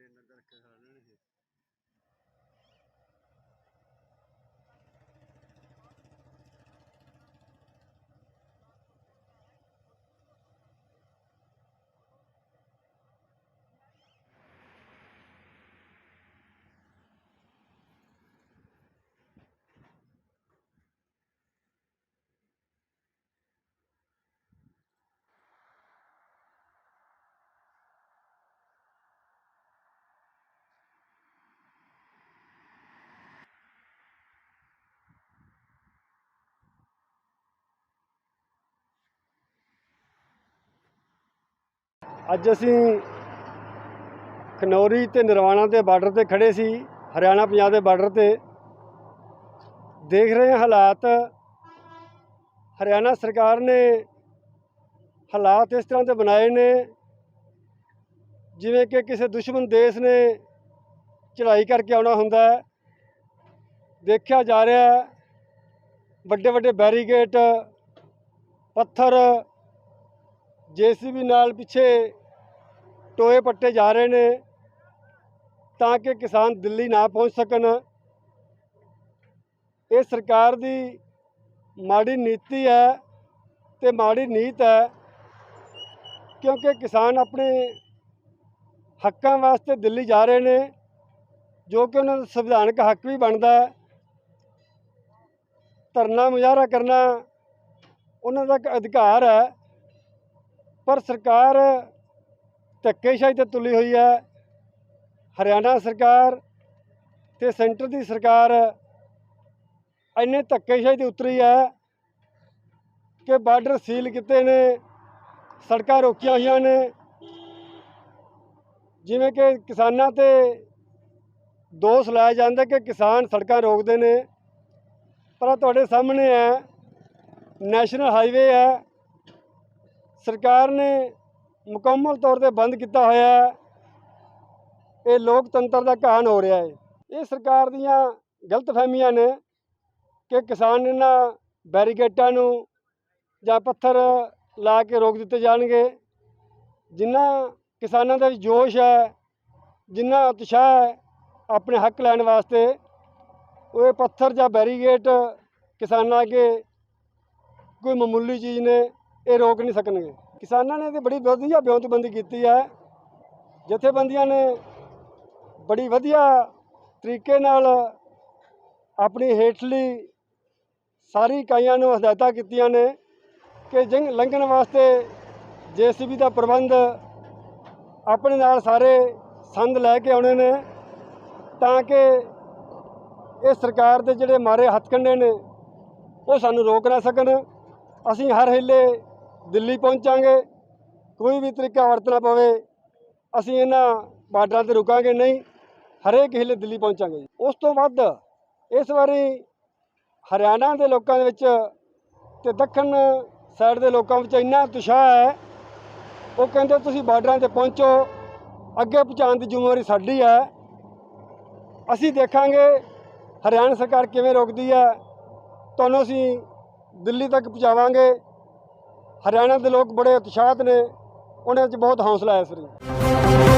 ਜਿਹੜੇ ਇਹਨਾਂ ਦਾ ਸਾਰਿਆਂ ਨੇ ਇਹ ਅੱਜ ਅਸੀਂ ਖਨੌਰੀ ਤੇ ਨਿਰਵਾਣਾ ਦੇ ਬਾਰਡਰ ਤੇ ਖੜੇ ਸੀ, ਹਰਿਆਣਾ ਪੰਜਾਬ ਦੇ ਬਾਰਡਰ ਤੇ। ਦੇਖ ਰਹੇ ਹਾਲਾਤ। ਹਰਿਆਣਾ ਸਰਕਾਰ ਨੇ ਹਾਲਾਤ ਇਸ ਤਰ੍ਹਾਂ ਦੇ ਬਣਾਏ ਨੇ, ਜਿਵੇਂ ਕਿ ਕਿਸੇ ਦੁਸ਼ਮਣ ਦੇਸ਼ ਨੇ ਚੜ੍ਹਾਈ ਕਰਕੇ ਆਉਣਾ ਹੁੰਦਾ ਹੈ। ਦੇਖਿਆ ਜਾ ਰਿਹਾ ਹੈ ਵੱਡੇ ਵੱਡੇ ਬੈਰੀਗੇਟ, ਪੱਥਰ, ਜੇਸੀਬੀ ਨਾਲ ਪਿੱਛੇ ਟੋਏ ਪੱਟੇ ਜਾ ਰਹੇ ਨੇ ਤਾਂ ਕਿ ਕਿਸਾਨ ਦਿੱਲੀ ਨਾ ਪਹੁੰਚ ਸਕਣ। ਇਹ ਸਰਕਾਰ ਦੀ ਮਾੜੀ ਨੀਤੀ ਹੈ ਤੇ ਮਾੜੀ ਨੀਤ ਹੈ ਕਿਉਂਕਿ ਕਿਸਾਨ ਆਪਣੇ ਹੱਕਾਂ ਵਾਸਤੇ ਦਿੱਲੀ ਜਾ ਰਹੇ ਨੇ, ਜੋ ਕਿ ਉਹਨਾਂ ਦਾ ਸੰਵਿਧਾਨਕ ਹੱਕ ਵੀ ਬਣਦਾ ਹੈ। ਧਰਨਾ ਮੁਜ਼ਾਹਰਾ ਕਰਨਾ ਉਹਨਾਂ ਦਾ ਇੱਕ ਅਧਿਕਾਰ ਹੈ, ਪਰ ਸਰਕਾਰ ਧੱਕੇਸ਼ਾਹੀ ਤੇ ਤੁਲੀ ਹੋਈ ਹੈ। ਹਰਿਆਣਾ ਸਰਕਾਰ ਤੇ ਸੈਂਟਰ ਦੀ ਸਰਕਾਰ ਇੰਨੇ ਧੱਕੇਸ਼ਾਹੀ ਤੇ ਉਤਰੀ ਹੈ ਕਿ ਬਾਰਡਰ ਸੀਲ ਕੀਤੇ ਨੇ, ਸੜਕਾਂ ਰੋਕੀਆਂ ਹੋਈਆਂ ਨੇ। ਜਿਵੇਂ ਕਿ ਕਿਸਾਨਾਂ ਤੇ ਦੋਸ਼ ਲਾਇਆ ਜਾਂਦਾ ਕਿ ਕਿਸਾਨ ਸੜਕਾਂ ਰੋਕਦੇ ਨੇ। ਪਰ ਤੁਹਾਡੇ ਸਾਹਮਣੇ ਹੈ, ਨੈਸ਼ਨਲ ਹਾਈਵੇ ਹੈ। ਸਰਕਾਰ ਨੇ ਮੁਕੰਮਲ ਤੌਰ ਤੇ ਬੰਦ ਕੀਤਾ ਹੋਇਆ ਹੈ। ਇਹ ਲੋਕਤੰਤਰ ਦਾ ਘਾਣ ਹੋ ਰਿਹਾ ਹੈ। ਇਹ ਸਰਕਾਰ ਦੀਆਂ ਗਲਤਫਹਿਮੀਆਂ ਨੇ ਕਿ ਕਿਸਾਨ ਇਹਨਾਂ ਬੈਰੀਕੇਟਾਂ ਨੂੰ ਜਾਂ ਪੱਥਰ ਲਾ ਕੇ ਰੋਕ ਦਿੱਤੇ ਜਾਣਗੇ। ਜਿੰਨਾ ਕਿਸਾਨਾਂ ਦਾ ਜੋਸ਼ ਹੈ, ਜਿੰਨਾ ਉਤਸ਼ਾਹ ਹੈ ਆਪਣੇ ਹੱਕ ਲੈਣ ਵਾਸਤੇ, ਉਹ ਇਹ ਪੱਥਰ ਜਾਂ ਬੈਰੀਗੇਟ ਕਿਸਾਨਾਂ ਅੱਗੇ ਕੋਈ ਮਾਮੂਲੀ ਚੀਜ਼ ਨੇ, ਇਹ ਰੋਕ ਨਹੀਂ ਸਕਣਗੇ। ਕਿਸਾਨਾਂ ਨੇ ਤੇ ਬੜੀ ਵਧੀਆ ਵਿਉਂਤਬੰਦੀ ਕੀਤੀ ਹੈ। ਜਥੇਬੰਦੀਆਂ ਨੇ ਬੜੀ ਵਧੀਆ ਤਰੀਕੇ ਨਾਲ ਆਪਣੀ ਹੇਠਲੀ ਸਾਰੀ ਇਕਾਈਆਂ ਨੂੰ ਹਦਾਇਤਾਂ ਕੀਤੀਆਂ ਨੇ ਕਿ ਜੰਗ ਲੰਘਣ ਵਾਸਤੇ ਜੇਸੀਬੀ ਦਾ ਪ੍ਰਬੰਧ ਆਪਣੇ ਨਾਲ ਸਾਰੇ ਸੰਦ ਲੈ ਕੇ ਆਉਣੇ ਨੇ ਤਾਂ ਕਿ ਇਹ ਸਰਕਾਰ ਦੇ ਜਿਹੜੇ ਮਾਰੇ ਹੱਥਕੰਡੇ ਨੇ ਉਹ ਸਾਨੂੰ ਰੋਕ ਨਾ ਸਕਣ। ਅਸੀਂ ਹਰ ਹਿੱਲੇ ਦਿੱਲੀ ਪਹੁੰਚਾਂਗੇ, ਕੋਈ ਵੀ ਤਰੀਕਾ ਵਰਤਣਾ ਪਵੇ, ਅਸੀਂ ਇਹਨਾਂ ਬਾਰਡਰਾਂ ਤੇ ਰੁਕਾਂਗੇ ਨਹੀਂ, ਹਰੇਕ ਹਿੱਲੇ ਦਿੱਲੀ ਪਹੁੰਚਾਂਗੇ ਉਸ ਤੋਂ ਵੱਧ ਇਸ ਵਾਰੀ ਹਰਿਆਣਾ ਦੇ ਲੋਕਾਂ ਦੇ ਵਿੱਚ ਤੇ ਦੱਖਣ ਸਾਈਡ ਦੇ ਲੋਕਾਂ ਵਿੱਚ ਇੰਨਾ ਉਤਸ਼ਾਹ ਹੈ, ਉਹ ਕਹਿੰਦੇ ਤੁਸੀਂ ਬਾਰਡਰਾਂ ਤੇ ਪਹੁੰਚੋ, ਅੱਗੇ ਪਹੁੰਚਾਉਣ ਦੀ ਜ਼ਿੰਮੇਵਾਰੀ ਸਾਡੀ ਹੈ। ਅਸੀਂ ਦੇਖਾਂਗੇ ਹਰਿਆਣਾ ਸਰਕਾਰ ਕਿਵੇਂ ਰੋਕਦੀ ਹੈ, ਤੁਹਾਨੂੰ ਅਸੀਂ ਦਿੱਲੀ ਤੱਕ ਪਹੁੰਚਾਵਾਂਗੇ। ਹਰਿਆਣਾ ਦੇ ਲੋਕ ਬੜੇ ਉਤਸ਼ਾਹਤ ਨੇ ਉਹਨਾਂ 'ਚ ਬਹੁਤ ਹੌਸਲਾ ਹੈ ਇਸ